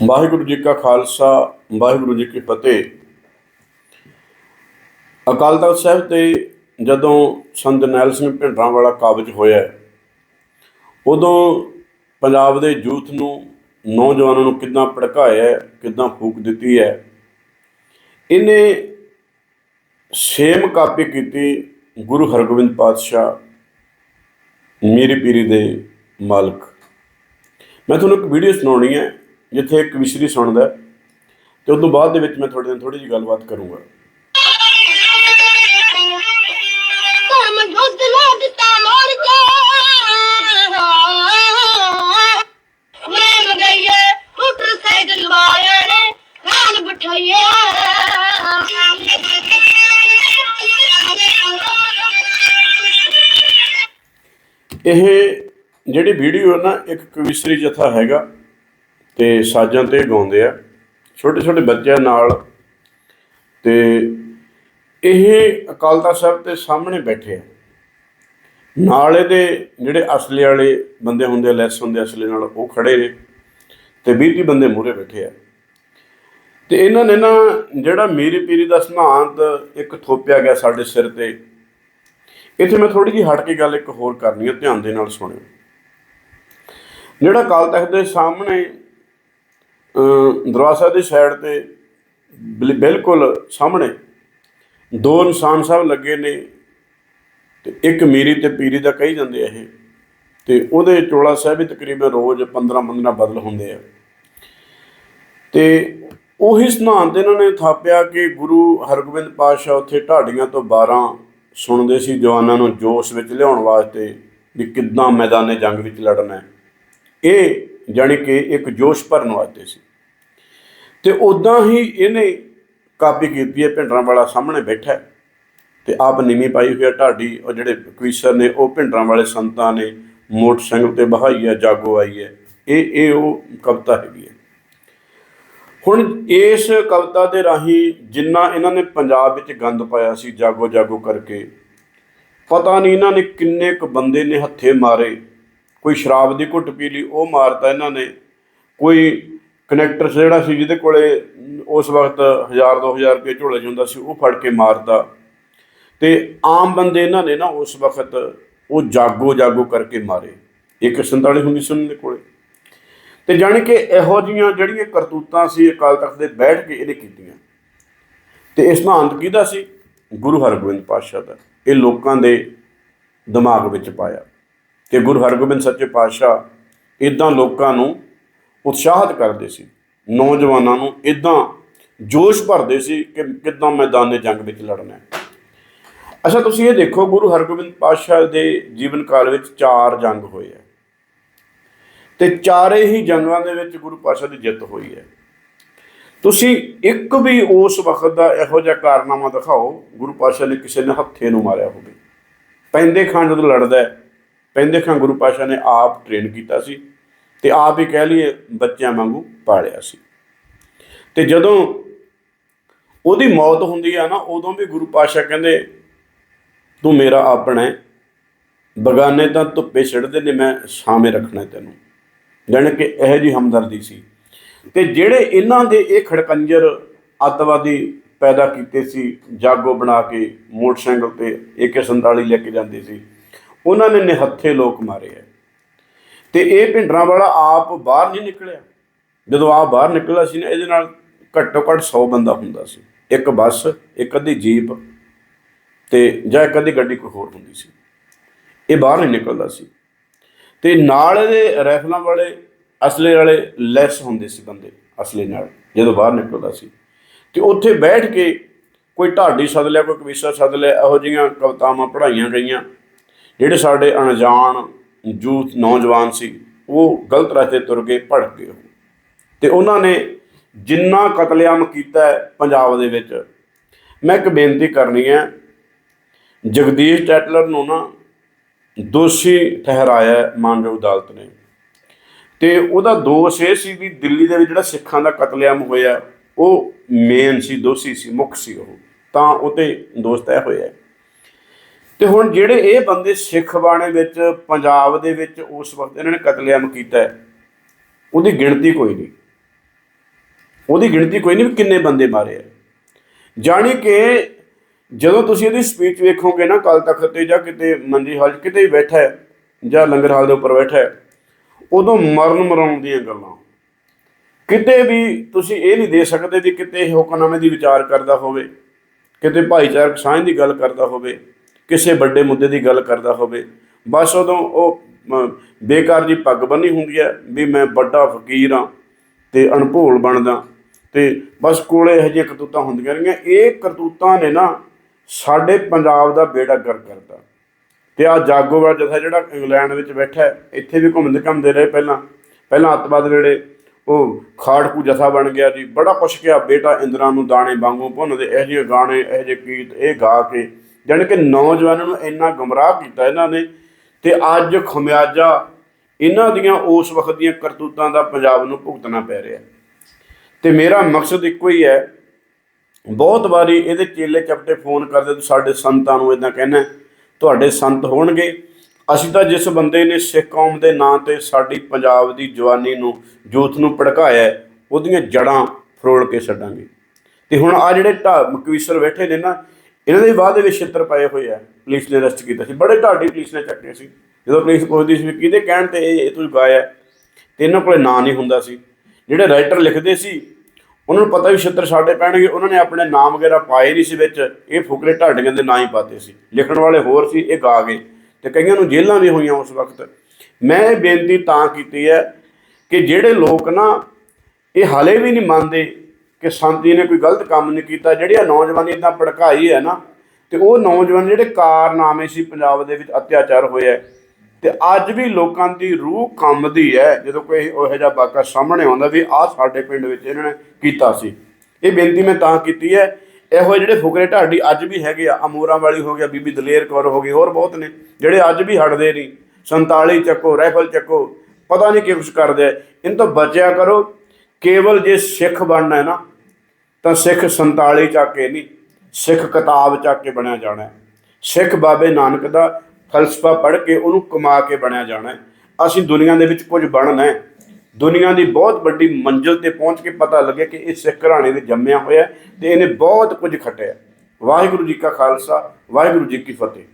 ਵਾਹਿਗੁਰੂ ਜੀ ਕਾ ਖਾਲਸਾ ਵਾਹਿਗੁਰੂ ਜੀ ਕੀ ਫਤਿਹ। ਅਕਾਲ ਤਖਤ ਸਾਹਿਬ ਤੇ ਜਦੋਂ ਸੰਤ ਨੈਲ ਸਿੰਘ ਭਿੰਡਰਾਂ ਵਾਲਾ ਕਾਬਜ ਹੋਇਆ ਉਦੋਂ ਪੰਜਾਬ ਦੇ ਯੂਥ ਨੂੰ ਨੌਜਵਾਨਾਂ ਨੂੰ ਕਿੱਦਾਂ ਭੜਕਾਇਆ ਹੈ, ਕਿੱਦਾਂ ਫੂਕ ਦਿੱਤੀ ਹੈ ਇਹਨੇ ਸੇਮ ਕਾਪੀ ਕੀਤੀ ਗੁਰੂ ਹਰਗੋਬਿੰਦ ਪਾਤਸ਼ਾਹ ਮੇਰੀ ਪੀਰੀ ਦੇ ਮਾਲਕ। ਮੈਂ ਤੁਹਾਨੂੰ ਇੱਕ ਵੀਡੀਓ ਸੁਣਾਉਣੀ ਹੈ। ਜਿੱਥੇ ਇੱਕ ਵਿਸ਼ਰੀ ਸੁਣਦਾ ਤੇ ਉਸ ਤੋਂ ਬਾਅਦ ਦੇ ਵਿੱਚ ਮੈਂ ਤੁਹਾਡੇ ਨਾਲ ਥੋੜੀ ਜਿਹੀ ਗੱਲਬਾਤ ਕਰੂੰਗਾ। ਇਹ ਜਿਹੜੀ ਵੀਡੀਓ ਹੈ ਨਾ ਇੱਕ ਕਵਿਸ਼ਰੀ ਜਥਾ ਹੈਗਾ। ਤੇ ਸਾਜ਼ਾਂ ਤੇ ਗਾਉਂਦੇ ਆ, ਛੋਟੇ ਛੋਟੇ ਬੱਚਿਆਂ ਨਾਲ। ਤੇ ਇਹ ਅਕਾਲ ਤਖਤ ਸਾਹਿਬ ਦੇ ਸਾਹਮਣੇ ਬੈਠੇ ਆ। ਨਾਲ ਇਹਦੇ ਜਿਹੜੇ ਅਸਲੇ ਵਾਲੇ ਬੰਦੇ ਹੁੰਦੇ ਆ, ਲੈਸ ਹੁੰਦੇ ਅਸਲੇ ਨਾਲ, ਉਹ ਖੜੇ ਨੇ। ਤੇ 20 ਤੀਹ ਬੰਦੇ ਮੂਹਰੇ ਬੈਠੇ ਆ। ਤੇ ਇਹਨਾਂ ਨੇ ਨਾ ਜਿਹੜਾ ਮੇਰੀ ਪੀਰੀ ਦਾ ਸਿਧਾਂਤ ਇੱਕ ਥੋਪਿਆ ਗਿਆ ਸਾਡੇ ਸਿਰ ਤੇ, ਇੱਥੇ ਮੈਂ ਥੋੜੀ ਜਿਹੀ ਹਟ ਕੇ ਗੱਲ ਇੱਕ ਹੋਰ ਕਰਨੀ ਹੈ ਧਿਆਨ ਦੇ ਨਾਲ ਸੁਣਿਓ। ਜਿਹੜਾ ਅਕਾਲ ਤਖਤ ਦੇ ਸਾਹਮਣੇ ਦਰਬਾਰ ਸਾਹਿਬ ਦੀ ਸਾਈਡ ਤੇ ਬਿਲ- ਬਿਲਕੁਲ ਸਾਹਮਣੇ ਦੋ ਇਨਸਾਨ ਸਾਹਿਬ ਲੱਗੇ ਨੇ ਤੇ ਇੱਕ ਮੀਰੀ ਤੇ ਪੀਰੀ ਦਾ ਕਹੀ ਜਾਂਦੇ ਆ ਇਹ। ਤੇ ਉਹਦੇ ਚੋਲਾ ਸਾਹਿਬ ਵੀ ਤਕਰੀਬਨ ਰੋਜ਼ 15 15 ਬਦਲ ਹੁੰਦੇ ਆ। ਤੇ ਉਹੀ ਸਿਧਾਂਤ ਇਹਨਾਂ ਨੇ ਥਾਪਿਆ ਕਿ ਗੁਰੂ ਹਰਗੋਬਿੰਦ ਪਾਤਸ਼ਾਹ ਉੱਥੇ ਢਾਡੀਆਂ ਤੋਂ 12 ਸੁਣਦੇ ਸੀ, ਜਵਾਨਾਂ ਨੂੰ ਜੋਸ਼ ਵਿੱਚ ਲਿਆਉਣ ਵਾਸਤੇ ਵੀ ਕਿੱਦਾਂ ਮੈਦਾਨੇ ਜੰਗ ਵਿੱਚ ਲੜਨਾ ਹੈ। ਇਹ ਜਾਣੀ ਕਿ ਇੱਕ ਜੋਸ਼ ਭਰਨ ਵਾਸਤੇ ਸੀ। ਤੇ ਉਦਾਂ ਹੀ ਇਹਨੇ ਕਾਪੀ ਕੀਤੀ ਹੈ, ਭਿੰਡਰਾਂ ਵਾਲਾ ਸਾਹਮਣੇ ਬੈਠਾ ਹੈ ਤੇ ਆਪ ਨੀਵੀਂ ਪਾਈ ਹੋਈ ਹੈ ਢਾਡੀ। ਉਹ ਜਿਹੜੇ ਕਵੀਸ਼ਰ ਨੇ, ਉਹ ਭਿੰਡਰਾਂ ਵਾਲੇ ਸੰਤਾਂ ਨੇ ਮੋਟਰਸਾਈਕਲ ਤੇ ਬਹਾਈ ਹੈ, ਜਾਗੋ ਆਈ ਹੈ। ਇਹ ਇਹ ਉਹ ਕਵਿਤਾ ਹੈਗੀ ਹੈ। ਹੁਣ ਇਸ ਕਵਿਤਾ ਦੇ ਰਾਹੀਂ ਜਿੰਨਾ ਇਹਨਾਂ ਨੇ ਪੰਜਾਬ ਵਿੱਚ ਗੰਦ ਪਾਇਆ ਸੀ ਜਾਗੋ ਜਾਗੋ ਕਰਕੇ, ਪਤਾ ਨਹੀਂ ਇਹਨਾਂ ਨੇ ਕਿੰਨੇ ਕੁ ਬੰਦੇ ਨੇ ਹੱਥੇ ਮਾਰੇ। ਕੋਈ ਸ਼ਰਾਬ ਦੀ ਘੁੱਟ ਪੀ ਲਈ, ਉਹ ਮਾਰਤਾ ਇਹਨਾਂ ਨੇ। ਕੋਈ ਕਨੈਕਟਰ ਜਿਹੜਾ ਸੀ, ਜਿਹਦੇ ਕੋਲੇ ਉਸ ਵਕਤ 1000 2000 ਰੁਪਏ ਝੋਲੇ 'ਚ ਹੁੰਦਾ ਸੀ, ਉਹ ਫੜ ਕੇ ਮਾਰਤਾ। ਤੇ ਆਮ ਬੰਦੇ ਇਹਨਾਂ ਨੇ ਨਾ ਉਸ ਵਕਤ ਉਹ ਜਾਗੋ ਜਾਗੋ ਕਰਕੇ ਮਾਰੇ। ਇੱਕ 47 ਹੁੰਦੀ ਸੀ ਉਹਨਾਂ ਦੇ ਕੋਲੇ। ਤੇ ਜਾਣੀ ਕਿ ਇਹੋ ਜੀਆਂ ਜਿਹੜੀਆਂ ਕਰਤੂਤਾਂ ਸੀ, ਅਕਾਲ ਤਖਤ ਦੇ ਬੈਠ ਕੇ ਇਹਨੇ ਕੀਤੀਆਂ। ਤੇ ਇਸ ਦਾ ਅੰਤ ਕਿਹਦਾ ਸੀ? ਗੁਰੂ ਹਰਗੋਬਿੰਦ ਪਾਤਸ਼ਾਹ ਦਾ। ਇਹ ਲੋਕਾਂ ਦੇ ਦਿਮਾਗ ਵਿੱਚ ਪਾਇਆ। ਕਿ ਗੁਰੂ ਹਰਗੋਬਿੰਦ ਸੱਚੇ ਪਾਤਸ਼ਾਹ ਇਦਾਂ ਲੋਕਾਂ ਨੂੰ ਉਤਸ਼ਾਹਿਤ ਕਰਦੇ ਸੀ, ਨੌਜਵਾਨਾਂ ਨੂੰ ਇਦਾਂ ਜੋਸ਼ ਭਰਦੇ ਸੀ ਕਿ ਕਿੱਦਾਂ ਮੈਦਾਨੇ ਜੰਗ ਵਿੱਚ ਲੜਨਾ ਹੈ। ਅੱਛਾ, ਤੁਸੀਂ ਇਹ ਦੇਖੋ, ਗੁਰੂ ਹਰਗੋਬਿੰਦ ਪਾਤਸ਼ਾਹ ਦੇ ਜੀਵਨ ਕਾਲ ਵਿੱਚ ਚਾਰ ਜੰਗ ਹੋਏ ਆ ਤੇ ਚਾਰੇ ਹੀ ਜੰਗਾਂ ਦੇ ਵਿੱਚ ਗੁਰੂ ਪਾਤਸ਼ਾਹ ਦੀ ਜਿੱਤ ਹੋਈ ਹੈ। ਤੁਸੀਂ ਇੱਕ ਵੀ ਉਸ ਵਕਤ ਦਾ ਇਹੋ ਜਿਹਾ ਕਾਰਨਾਮਾ ਦਿਖਾਓ, ਗੁਰੂ ਪਾਤਸ਼ਾਹ ਨੇ ਕਿਸੇ ਨੇ ਹੱਥੇ ਨੂੰ ਮਾਰਿਆ ਹੋਵੇ। ਪੈਂਦੇ ਖਾਂ ਜਦੋਂ ਲੜਦਾ ਹੈ। ਪੈਂਦੇ ਖਾਂ ਗੁਰੂ ਪਾਤਸ਼ਾਹ ਨੇ ਆਪ ਟ੍ਰੇਨ ਕੀਤਾ ਸੀ ਤੇ ਆਪ ਹੀ ਕਹਿ ਲਈਏ ਬੱਚਿਆਂ ਵਾਂਗੂ ਪਾਲਿਆ ਸੀ। ਤੇ ਜਦੋਂ ਉਹਦੀ ਮੌਤ ਹੁੰਦੀ ਆ ਨਾ, ਉਦੋਂ ਵੀ ਗੁਰੂ ਪਾਤਸ਼ਾਹ ਕਹਿੰਦੇ, ਤੂੰ ਮੇਰਾ ਆਪਣਾ ਹੈ। ਬਗਾਨੇ ਤਾਂ ਧੁੱਪੇ ਛੱਡਦੇ ਨੇ, ਮੈਂ ਛਾਵੇਂ ਰੱਖਣਾ ਤੈਨੂੰ। ਜਾਣੀ ਕਿ ਇਹੋ ਜੀ ਹਮਦਰਦੀ ਸੀ। ਤੇ ਜਿਹੜੇ ਇਹਨਾਂ ਦੇ ਇਹ ਖੜਕੰਜਰ ਅੱਤਵਾਦੀ ਪੈਦਾ ਕੀਤੇ ਸੀ, ਜਾਗੋ ਬਣਾ ਕੇ ਮੋਟਰਸਾਈਕਲ ਤੇ AK47 ਲੈ ਕੇ ਜਾਂਦੇ ਸੀ ਉਹਨਾਂ ਨੇ ਨਿਹੱਥੇ ਲੋਕ ਮਾਰੇ ਆ ਤੇ ਇਹ ਭਿੰਡਰਾਂ ਵਾਲਾ ਆਪ ਬਾਹਰ ਨਹੀਂ ਨਿਕਲਿਆ। ਜਦੋਂ ਆਪ ਬਾਹਰ ਨਿਕਲਿਆ ਸੀ ਨਾ, ਇਹਦੇ ਨਾਲ ਘੱਟੋ ਘੱਟ 100 ਬੰਦਾ ਹੁੰਦਾ ਸੀ। ਇੱਕ ਬੱਸ, ਇੱਕ ਅੱਧੀ ਜੀਪ ਤੇ ਜਾਂ ਇੱਕ ਅੱਧੀ ਗੱਡੀ ਕੋਈ ਹੋਰ ਹੁੰਦੀ ਸੀ। ਇਹ ਬਾਹਰ ਨਹੀਂ ਨਿਕਲਦਾ ਸੀ। ਤੇ ਨਾਲ ਇਹਦੇ ਰਾਈਫਲਾਂ ਵਾਲੇ, ਅਸਲੇ ਵਾਲੇ ਲੈਸ ਹੁੰਦੇ ਸੀ ਬੰਦੇ, ਅਸਲੇ ਨਾਲ, ਜਦੋਂ ਬਾਹਰ ਨਿਕਲਦਾ ਸੀ। ਤੇ ਉੱਥੇ ਬੈਠ ਕੇ ਕੋਈ ਢਾਡੀ ਸੱਦ ਲਿਆ, ਕੋਈ ਕਵੀਸਾ ਸੱਦ ਲਿਆ, ਇਹੋ ਜਿਹੀਆਂ ਕਵਿਤਾਵਾਂ ਪੜ੍ਹਾਈਆਂ ਗਈਆਂ। ਜਿਹੜੇ ਸਾਡੇ ਅਣਜਾਣ ਯੂਥ ਨੌਜਵਾਨ ਸੀ, ਉਹ ਗਲਤ ਰਸਤੇ ਤੁਰ ਕੇ ਭੜਕ ਗਏ ਉਹ। ਤੇ ਉਹਨਾਂ ਨੇ ਜਿੰਨਾ ਕਤਲੇਆਮ ਕੀਤਾ ਪੰਜਾਬ ਦੇ ਵਿੱਚ, ਮੈਂ ਇੱਕ ਬੇਨਤੀ ਕਰਨੀ ਹੈ, ਜਗਦੀਸ਼ ਟੈਟਲਰ ਨੂੰ ਨਾ ਦੋਸ਼ੀ ਠਹਿਰਾਇਆ ਮਾਨਯੋਗ ਅਦਾਲਤ ਨੇ। ਤੇ ਉਹਦਾ ਦੋਸ਼ ਇਹ ਸੀ ਵੀ ਦਿੱਲੀ ਦੇ ਵਿੱਚ ਜਿਹੜਾ ਸਿੱਖਾਂ ਦਾ ਕਤਲੇਆਮ ਹੋਇਆ, ਉਹ ਮੇਨ ਸੀ, ਦੋਸ਼ੀ ਸੀ, ਮੁੱਖ ਸੀ ਉਹ। ਤਾਂ ਉਤੇ ਦੋਸ਼ ਤੈਅ ਹੋਇਆ ਤੇ ਹੁਣ ਜਿਹੜੇ ਇਹ ਬੰਦੇ ਸਿੱਖ ਬਾਣੇ ਵਿੱਚ ਪੰਜਾਬ ਦੇ ਵਿੱਚ ਉਸ ਵਕਤ ਇਹਨਾਂ ਨੇ ਕਤਲੇਆਮ ਕੀਤਾ ਹੈ, ਉਹਦੀ ਗਿਣਤੀ ਕੋਈ ਨਹੀਂ। ਉਹਦੀ ਗਿਣਤੀ ਕੋਈ ਨਹੀਂ ਵੀ ਕਿੰਨੇ ਬੰਦੇ ਮਾਰੇ ਆ। ਜਾਣੀ ਕਿ ਜਦੋਂ ਤੁਸੀਂ ਇਹਦੀ ਸਪੀਚ ਵੇਖੋਗੇ ਨਾ ਕੱਲ ਤੱਕ ਤੇ ਜਾਂ ਕਿਤੇ ਮੰਜੀ ਹਾਲ 'ਚ ਕਿਤੇ ਵੀ ਬੈਠਾ ਹੈ ਜਾਂ ਲੰਗਰ ਹਾਲ ਦੇ ਉੱਪਰ ਬੈਠਾ ਹੈ ਉਦੋਂ ਮਰਨ ਮਰਾਉਣ ਦੀਆਂ ਗੱਲਾਂ। ਕਿਤੇ ਵੀ ਤੁਸੀਂ ਇਹ ਨਹੀਂ ਦੇ ਸਕਦੇ ਵੀ ਕਿਤੇ ਹੁਕਮਨਾਮੇ ਦੀ ਵਿਚਾਰ ਕਰਦਾ ਹੋਵੇ ਕਿਤੇ ਭਾਈਚਾਰਕ ਸਾਂਝ ਦੀ ਗੱਲ ਕਰਦਾ ਹੋਵੇ ਕਿਸੇ ਵੱਡੇ ਮੁੱਦੇ ਦੀ ਗੱਲ ਕਰਦਾ ਹੋਵੇ, ਬਸ ਉਦੋਂ ਉਹ ਬੇਕਾਰ ਜੀ ਪੱਗ ਬੰਨੀ ਹੁੰਦੀ ਹੈ ਵੀ ਮੈਂ ਵੱਡਾ ਫਕੀਰ ਹਾਂ ਤੇ ਅਣਭੋਲ ਬਣਦਾ ਤੇ ਬਸ ਕੋਲੇ ਇਹੋ ਜਿਹੀਆਂ ਕਰਤੂਤਾਂ ਹੁੰਦੀਆਂ ਰਹੀਆਂ। ਇਹ ਕਰਤੂਤਾਂ ਨੇ ਨਾ ਸਾਡੇ ਪੰਜਾਬ ਦਾ ਬੇੜਾ ਗਰ ਕਰਤਾ। ਤੇ ਆ ਜਾਗੋਵਾਲ ਜਥਾ ਜਿਹੜਾ ਇੰਗਲੈਂਡ ਵਿੱਚ ਬੈਠਾ ਇੱਥੇ ਵੀ ਘੁੰਮਦੇ ਘੁੰਮਦੇ ਰਹੇ ਪਹਿਲਾਂ ਪਹਿਲਾਂ ਅੱਤਵਾਦ ਵੇਲੇ ਉਹ ਖਾੜਕੂ ਜਥਾ ਬਣ ਗਿਆ ਜੀ। ਬੜਾ ਕੁਛ ਕਿਹਾ, ਬੇਟਾ ਇੰਦਰਾ ਨੂੰ ਦਾਣੇ ਵਾਂਗੂ ਭੁੰਨਦੇ, ਇਹੋ ਜਿਹੇ ਗਾਣੇ, ਇਹੋ ਜਿਹੇ ਗੀਤ ਇਹ ਗਾ ਕੇ ਜਾਣੀ ਕਿ ਨੌਜਵਾਨਾਂ ਨੂੰ ਇੰਨਾ ਗਮਰਾਹ ਕੀਤਾ ਇਹਨਾਂ ਨੇ ਤੇ ਅੱਜ ਖਮਿਆਜਾ ਇਹਨਾਂ ਦੀਆਂ ਉਸ ਵਕਤ ਦੀਆਂ ਕਰਤੂਤਾਂ ਦਾ ਪੰਜਾਬ ਨੂੰ ਭੁਗਤਣਾ ਪੈ ਰਿਹਾ ਤੇ ਮੇਰਾ ਮਕਸਦ ਇੱਕੋ ਹੀ ਹੈ, ਬਹੁਤ ਵਾਰੀ ਇਹਦੇ ਚੇਲੇ ਚਪਟੇ ਫੋਨ ਕਰਦੇ, ਤੇ ਸਾਡੇ ਸੰਤਾਂ ਨੂੰ ਇਦਾਂ ਕਹਿੰਦਾ ਤੁਹਾਡੇ ਸੰਤ ਹੋਣਗੇ। ਅਸੀਂ ਤਾਂ ਜਿਸ ਬੰਦੇ ਨੇ ਸਿੱਖ ਕੌਮ ਦੇ ਨਾਂ ਤੇ ਸਾਡੀ ਪੰਜਾਬ ਦੀ ਜਵਾਨੀ ਨੂੰ ਯੂਥ ਨੂੰ ਭੜਕਾਇਆ ਉਹਦੀਆਂ ਜੜਾਂ ਫਰੋਲ ਕੇ ਛੱਡਾਂਗੇ। ਤੇ ਹੁਣ ਆ ਜਿਹੜੇ ਢਾ, ਮਕਵੀਸਰ ਬੈਠੇ ਨੇ ਨਾ ਇਹਨਾਂ ਦੇ ਬਾਅਦ ਦੇ ਵਿੱਚ ਛਿੱਤਰ ਪਏ ਹੋਏ ਆ, ਪੁਲਿਸ ਨੇ ਅਰੈਸਟ ਕੀਤਾ ਸੀ। ਬੜੇ ਢਾਡੀ ਪੁਲਿਸ ਨੇ ਚੱਕੇ ਸੀ। ਜਦੋਂ ਪੁਲਿਸ ਪੁੱਛਦੀ ਸੀ ਵੀ ਕਿਹਦੇ ਕਹਿਣ ਤੇ ਇਹ ਇਹ ਤੁਸੀਂ ਗਾਇਆ ਹੈ? ਤੇ ਇਹਨਾਂ ਕੋਲੇ ਨਾਂ ਨਹੀਂ ਹੁੰਦਾ ਸੀ। ਜਿਹੜੇ ਰਾਈਟਰ ਲਿਖਦੇ ਸੀ, ਉਹਨਾਂ ਨੂੰ ਪਤਾ ਵੀ ਛਿੱਤਰ ਸਾਡੇ ਪੈਣਗੇ। ਉਹਨਾਂ ਨੇ ਆਪਣੇ ਨਾਮ ਵਗੈਰਾ ਪਾਏ ਨਹੀਂ ਸੀ ਵਿੱਚ। ਇਹ ਫੁਕਰੇ ਢਾਡੀਆਂ ਦੇ ਨਾਂ ਹੀ ਪਾਤੇ ਸੀ। ਲਿਖਣ ਵਾਲੇ ਹੋਰ ਸੀ, ਇਹ ਗਾ ਗਏ। ਤੇ ਕਈਆਂ ਨੂੰ ਜੇਲ੍ਹਾਂ ਵੀ ਹੋਈਆਂ ਉਸ ਵਕਤ। ਮੈਂ ਇਹ ਬੇਨਤੀ ਤਾਂ ਕੀਤੀ ਹੈ ਕਿ ਜਿਹੜੇ ਲੋਕ ਨਾ, ਇਹ ਹਾਲੇ ਵੀ ਨਹੀਂ ਮੰਨਦੇ ਕਿ ਸੰਤ ਜੀ ਨੇ ਕੋਈ ਗਲਤ ਕੰਮ ਨਹੀਂ ਕੀਤਾ ਜਿਹੜੀਆਂ ਆ ਨੌਜਵਾਨੀ ਇਦਾਂ ਭੜਕਾਈ ਹੈ ਨਾ, ਤੇ ਉਹ ਨੌਜਵਾਨ ਜਿਹੜੇ ਕਾਰਨਾਮੇ ਸੀ ਪੰਜਾਬ ਦੇ ਵਿੱਚ ਅਤਿਆਚਾਰ ਹੋਇਆ ਤੇ ਅੱਜ ਵੀ ਲੋਕਾਂ ਦੀ ਰੂਹ ਕੰਬਦੀ ਹੈ, ਜਦੋਂ ਕੋਈ ਇਹੋ ਜਿਹਾ ਵਾਕਾ ਸਾਹਮਣੇ ਆਉਂਦਾ ਵੀ ਆਹ ਸਾਡੇ ਪਿੰਡ ਵਿੱਚ ਇਹਨਾਂ ਨੇ ਕੀਤਾ ਸੀ। ਇਹ ਬੇਨਤੀ ਮੈਂ ਤਾਂ ਕੀਤੀ ਹੈ, ਇਹੋ ਜਿਹੜੇ ਫੁਕਰੇ ਢਾਡੀ ਅੱਜ ਵੀ ਹੈਗੇ ਆ, ਅਮੂਰਾਂ ਵਾਲੀ ਹੋ ਗਿਆ, ਬੀਬੀ ਦਲੇਰ ਕੌਰ ਹੋ ਗਈ, ਹੋਰ ਬਹੁਤ ਨੇ, ਜਿਹੜੇ ਅੱਜ ਵੀ ਹਟਦੇ ਨਹੀਂ। 47 ਚੱਕੋ, ਰਾਈਫਲ ਚੱਕੋ, ਪਤਾ ਨਹੀਂ ਕੀ ਕੁਛ ਕਰਦੇ ਆ। ਇਹਨਾਂ ਤੋਂ ਬਚਿਆ ਕਰੋ, ਕੇਵਲ ਜੇ ਸਿੱਖ ਬਣਨਾ ਹੈ ਨਾ ਤਾਂ ਸਿੱਖ 47 ਚੱਕ ਕੇ ਨਹੀਂ, ਸਿੱਖ ਕਿਤਾਬ ਚੱਕ ਕੇ ਬਣਿਆ ਜਾਣਾ ਸਿੱਖ ਬਾਬੇ ਨਾਨਕ ਦਾ ਫਲਸਫਾ ਪੜ੍ਹ ਕੇ ਉਹਨੂੰ ਕਮਾ ਕੇ ਬਣਿਆ ਜਾਣਾ ਅਸੀਂ ਦੁਨੀਆ ਦੇ ਵਿੱਚ ਕੁਝ ਬਣਨਾ ਹੈ। ਦੁਨੀਆ ਦੀ ਬਹੁਤ ਵੱਡੀ ਮੰਜ਼ਿਲ ਤੇ ਪਹੁੰਚ ਕੇ ਪਤਾ ਲੱਗੇ ਕਿ ਇਹ ਸਿੱਖ ਘਰਾਣੇ ਦੇ ਜੰਮਿਆ ਹੋਇਆ ਹੈ ਤੇ ਇਹਨੇ ਬਹੁਤ ਕੁਝ ਖੱਟਿਆ ਵਾਹਿਗੁਰੂ ਜੀ ਕਾ ਖਾਲਸਾ, ਵਾਹਿਗੁਰੂ ਜੀ ਕੀ ਫਤਿਹ।